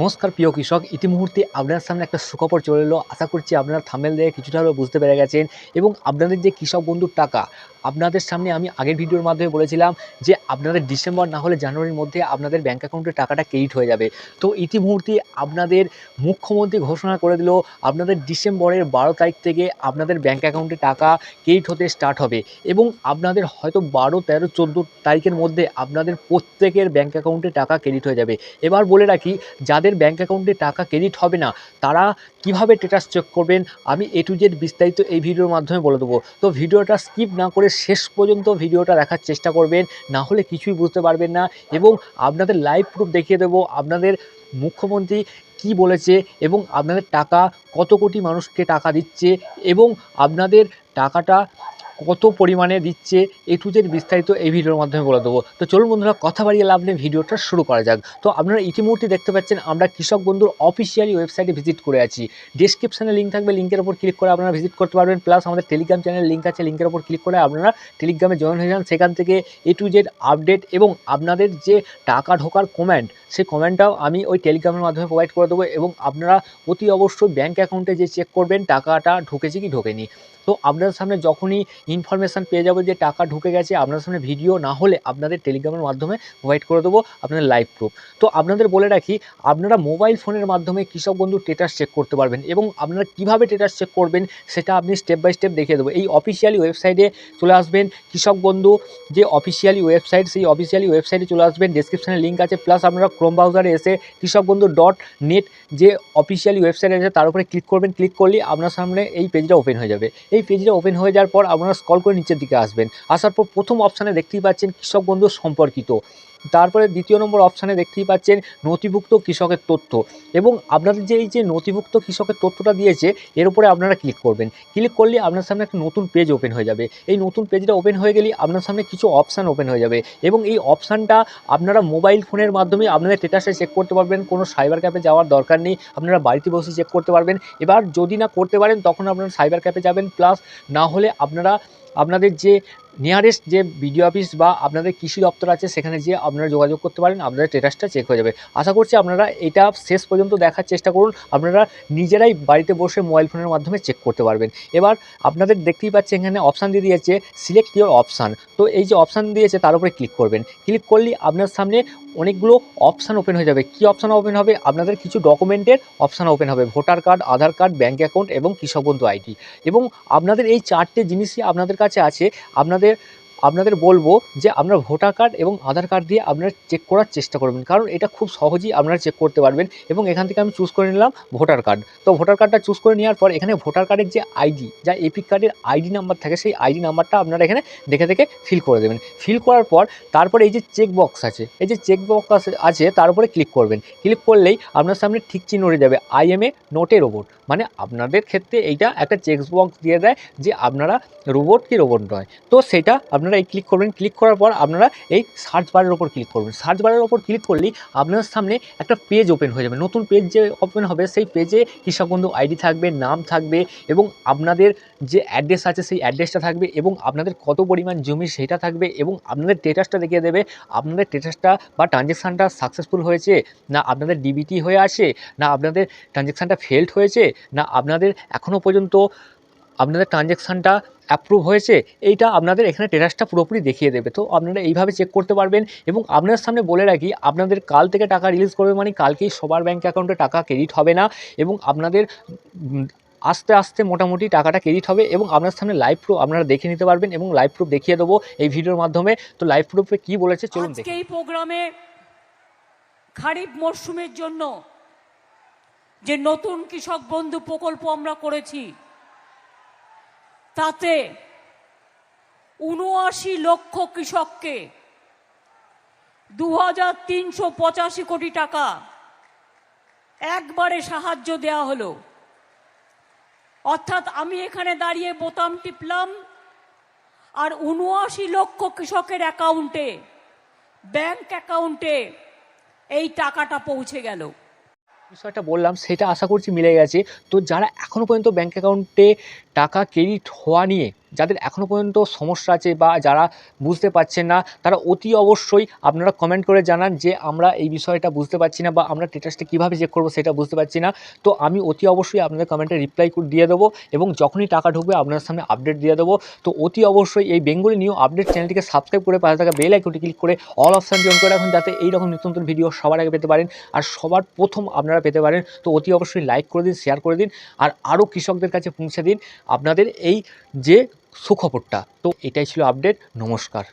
নমস্কার, প্রিয় কৃষক। ইতিমুহূর্তে আপনার সামনে একটা সুখবর চলে এলো। আশা করছি আপনারা থামেল দিয়ে কিছুটা হলেও বুঝতে পেরে গেছেন এবং আপনাদের যে কৃষক বন্ধুর টাকা আপনাদের সামনে আমি আগের ভিডিওর মাধ্যমে বলেছিলাম যে আপনাদের ডিসেম্বর না হলে জানুয়ারির মধ্যে আপনাদের ব্যাঙ্ক অ্যাকাউন্টে টাকাটা ক্রেডিট হয়ে যাবে। তো ইতিমুহূর্তে আপনাদের মুখ্যমন্ত্রী ঘোষণা করে দিল, আপনাদের ডিসেম্বরের বারো তারিখ থেকে আপনাদের ব্যাঙ্ক অ্যাকাউন্টে টাকা ক্রেডিট হতে স্টার্ট হবে এবং আপনাদের হয়তো বারো, তেরো, চোদ্দ তারিখের মধ্যে আপনাদের প্রত্যেকের ব্যাঙ্ক অ্যাকাউন্টে টাকা ক্রেডিট হয়ে যাবে। এবার বলে রাখি, যাদের ব্যাঙ্ক অ্যাকাউন্টে টাকা ক্রেডিট হবে না, তারা কীভাবে স্টেটাস চেক করবেন? আমি এ টু জেড বিস্তারিত এই ভিডিওর মাধ্যমে বলে দেবো। তো ভিডিওটা স্কিপ না করে শেষ পর্যন্ত ভিডিওটা দেখার চেষ্টা করবেন, না হলে কিছুই বুঝতে পারবেন না এবং আপনাদের লাইভ প্রুফ দেখিয়ে দেব, আপনাদের মুখ্যমন্ত্রী কি বলেছে এবং আপনাদের টাকা কত কোটি মানুষকে টাকা দিচ্ছে এবং আপনাদের টাকাটা কত পরিমাণে দিচ্ছে এ টু জেড বিস্তারিত এই ভিডিওর মাধ্যমে বলে দেবো। তো চলুন বন্ধুরা, কথা বাড়িয়ে লাভ নেই, ভিডিওটা শুরু করা যাক। তো আপনারা ইতিমধ্যে দেখতে পাচ্ছেন, আমরা কৃষক বন্ধুর অফিসিয়ালি ওয়েবসাইটে ভিজিট করে আছি। ডিসক্রিপশনে লিঙ্ক থাকবে লিঙ্কের ওপর ক্লিক করে আপনারা ভিজিট করতে পারবেন। প্লাস আমাদের টেলিগ্রাম চ্যানেল লিঙ্ক আছে লিঙ্কের ওপর ক্লিক করে আপনারা টেলিগ্রামে জয়েন হয়ে যান। সেখান থেকে এ টু জেড আপডেট এবং আপনাদের যে টাকা ঢোকার কমেন্ট সেই কমেন্টটাও আমি ওই টেলিগ্রামের মাধ্যমে প্রোভাইড করে দেবো এবং আপনারা অতি অবশ্যই ব্যাঙ্ক অ্যাকাউন্টে যে চেক করবেন, টাকাটা ঢুকেছে কি ঢোকেনি। তো আপনাদের সামনে যখনই ইনফরমেশান পেয়ে যাব যে টাকা ঢুকে গেছে আপনার সামনে ভিডিও না হলে আপনাদের টেলিগ্রামের মাধ্যমে প্রোভাইড করে দেবো আপনাদের লাইভ প্রুফ তো আপনাদের বলে রাখি, আপনারা মোবাইল ফোনের মাধ্যমে কৃষক বন্ধু স্টেটাস চেক করতে পারবেন এবং আপনারা কীভাবে স্টেটাস চেক করবেন সেটা আপনি স্টেপ বাই স্টেপ দেখিয়ে দেবো। এই অফিসিয়ালি ওয়েবসাইটে চলে আসবেন, কৃষক বন্ধু যে অফিসিয়ালি ওয়েবসাইট সেই অফিসিয়ালি ওয়েবসাইটে চলে আসবেন ডেসক্রিপশনে লিঙ্ক আছে প্লাস আপনারা ক্রোম ব্রাউজারে এসে কৃষক বন্ধু ডট নেট যে অফিসিয়ালি ওয়েবসাইট আছে, তার উপরে ক্লিক করবেন ক্লিক করলে আপনার সামনে এই পেজটা ওপেন হয়ে যাবে। এই পেজটা ওপেন হয়ে যাওয়ার পর আপনারা স্কল করে নিচের দিকে আসবেন। আসার পর প্রথম অপশানে দেখতেই পাচ্ছেন কৃষক বন্ধু সম্পর্কিত। তারপরে দ্বিতীয় নম্বর অপশানে দেখতেই পাচ্ছেন নথিভুক্ত কৃষকের তথ্য। এবং আপনাদের যে এই যে নথিভুক্ত কৃষকের তথ্যটা দিয়েছে, এর উপরে আপনারা ক্লিক করবেন। ক্লিক করলে আপনার সামনে একটা নতুন পেজ ওপেন হয়ে যাবে। এই নতুন পেজটা ওপেন হয়ে গেলে আপনার সামনে কিছু অপশান ওপেন হয়ে যাবে। এবং এই অপশানটা আপনারা মোবাইল ফোনের মাধ্যমে আপনাদের স্টেটাসে চেক করতে পারবেন। কোনো সাইবার ক্যাফে যাওয়ার দরকার নেই। আপনারা বাড়িতে বসে চেক করতে পারবেন। এবার যদি না করতে পারেন, তখন আপনারা সাইবার ক্যাফে যাবেন। প্লাস না হলে আপনারা, আপনাদের যে নিয়ারেস্ট যে বিডিও অফিস বা আপনাদের কৃষি দপ্তর আছে, সেখানে যেয়ে আপনারা যোগাযোগ করতে পারেন, আপনাদের স্টেটাসটা চেক হয়ে যাবে। আশা করছি আপনারা এটা শেষ পর্যন্ত দেখার চেষ্টা করুন, আপনারা নিজেরাই বাড়িতে বসে মোবাইল ফোনের মাধ্যমে চেক করতে পারবেন। এবার আপনাদের দেখতেই পাচ্ছেন এখানে অপশান দিয়ে দিয়েছে সিলেক্ট ইউর অপশান তো এই যে অপশান দিয়েছে, তার উপরে ক্লিক করবেন। ক্লিক করলে আপনার সামনে অনেকগুলো অপশান ওপেন হয়ে যাবে। কী অপশান ওপেন হবে? আপনাদের কিছু ডকুমেন্টের অপশান ওপেন হবে। Voter card Aadhaar card bank account এবং কৃষক বন্ধু আইডি এবং আপনাদের এই চারটে জিনিসই আপনাদের কাছে আছে। আপনাদের আমাদের আপনাদের বলব যে আপনারা ভোটার কার্ড এবং আধার কার্ড দিয়ে আপনারা চেক করার চেষ্টা করবেন। কারণ এটা খুব সহজেই আপনারা চেক করতে পারবেন এবং এখান থেকে আমি চুজ করে নিলাম ভোটার কার্ড। তো ভোটার কার্ডটা চুজ করে নেওয়ার পর এখানে ভোটার কার্ডের যে আইডি যা এপিক কার্ডের আইডি নাম্বার থাকে, সেই আইডি নাম্বারটা আপনারা এখানে দেখে দেখে ফিল করে দেবেন। ফিল করার পর তারপরে এই যে চেক বক্স আছে, এই যে চেক বক্স আছে তার উপরে ক্লিক করবেন। ক্লিক করলেই আপনার সামনে ঠিক চিহ্ন উঠে যাবে আইএমএ নোটের রোবট মানে আপনাদের ক্ষেত্রে এইটা একটা চেক বক্স দিয়ে দেয় যে আপনারা রোবট কি রোবট নয়। তো সেটা আপনারা এই ক্লিক করবেন। ক্লিক করার পর আপনারা এই সার্চ বারের ওপর ক্লিক করবেন। সার্চ বারের ওপর ক্লিক করলেই আপনার সামনে একটা পেজ ওপেন হয়ে যাবে। নতুন পেজ যে ওপেন হবে, সেই পেজে কৃষক বন্ধু আইডি থাকবে, নাম থাকবে এবং আপনাদের যে অ্যাড্রেস আছে, সেই অ্যাড্রেসটা থাকবে এবং আপনাদের কত পরিমাণ জমি সেটা থাকবে এবং আপনাদের স্টেটাসটা দেখিয়ে দেবে। আপনাদের স্টেটাসটা বা ট্রানজ্যাকশানটা সাকসেসফুল হয়েছে না আপনাদের ডিবিটি হয়ে আছে, না আপনাদের ট্রানজ্যাকশানটা ফেল্ড হয়েছে, না আপনাদের এখনও পর্যন্ত আপনাদের ট্রানজ্যাকশানটা অ্যাপ্রুভ হয়েছে, এইটা আপনাদের এখানে টেরাসটা পুরোপুরি দেখিয়ে দেবে। তো আপনারা এইভাবে চেক করতে পারবেন এবং আপনার সামনে বলে রাখি, আপনাদের কাল থেকে টাকা রিলিজ করবে মানে কালকেই সবার ব্যাঙ্ক অ্যাকাউন্টে টাকা ক্রেডিট হবে না এবং আপনাদের আস্তে আস্তে মোটামুটি টাকাটা ক্রেডিট হবে এবং আপনার সামনে লাইভ প্রুফ আপনারা দেখে নিতে পারবেন এবং লাইভ প্রুফ দেখিয়ে দেবো এই ভিডিওর মাধ্যমে। তো লাইভ প্রুফে কী বলেছে চলুন এই প্রোগ্রামে খারিফ মরশুমের জন্য যে নতুন কৃষক বন্ধু প্রকল্প আমরা করেছি তাতে উনআশি লক্ষ কৃষককে দু হাজার তিনশো পঁচাশি কোটি টাকা একবারে সাহায্য দেওয়া হলো। অর্থাৎ আমি এখানে দাঁড়িয়ে বোতাম টিপলাম আর উনআশি লক্ষ কৃষকের অ্যাকাউন্টে, ব্যাংক অ্যাকাউন্টে এই টাকাটা পৌঁছে গেল। বিষয়টা বললাম, সেটা আশা করছি মিলে গেছে। তো যারা এখনও পর্যন্ত ব্যাঙ্ক অ্যাকাউন্টে টাকা ক্রেডিট হওয়া নিয়ে যাদের এখনও পর্যন্ত সমস্যা আছে বা যারা বুঝতে পারছেন না, তারা অতি অবশ্যই আপনারা কমেন্ট করে জানান যে আমরা এই বিষয়টা বুঝতে পারছি না বা আমরা স্টেটাসটা কীভাবে চেক করব সেটা বুঝতে পারছি না। তো আমি অতি অবশ্যই আপনাদের কমেন্টে রিপ্লাই দিয়ে দেবো এবং যখনই টাকা ঢুকবে আপনার সামনে আপডেট দিয়ে দেবো। তো অতি অবশ্যই এই বেঙ্গলি নিউ আপডেট চ্যানেলটিকে সাবস্ক্রাইব করে পাশে থাকা বেল আইকনটি ক্লিক করে অল অপশান অন করে রাখুন যাতে এই রকম নিত্য নতুন ভিডিও সবার আগে পেতে পারেন আর সবার প্রথম আপনারা পেতে পারেন। তো অতি অবশ্যই লাইক করে দিন শেয়ার করে দিন আর আরও কৃষকদের কাছে পৌঁছে দিন। আপনাদের এই যে সুখবরটা। তো এটাই ছিল আপডেট নমস্কার।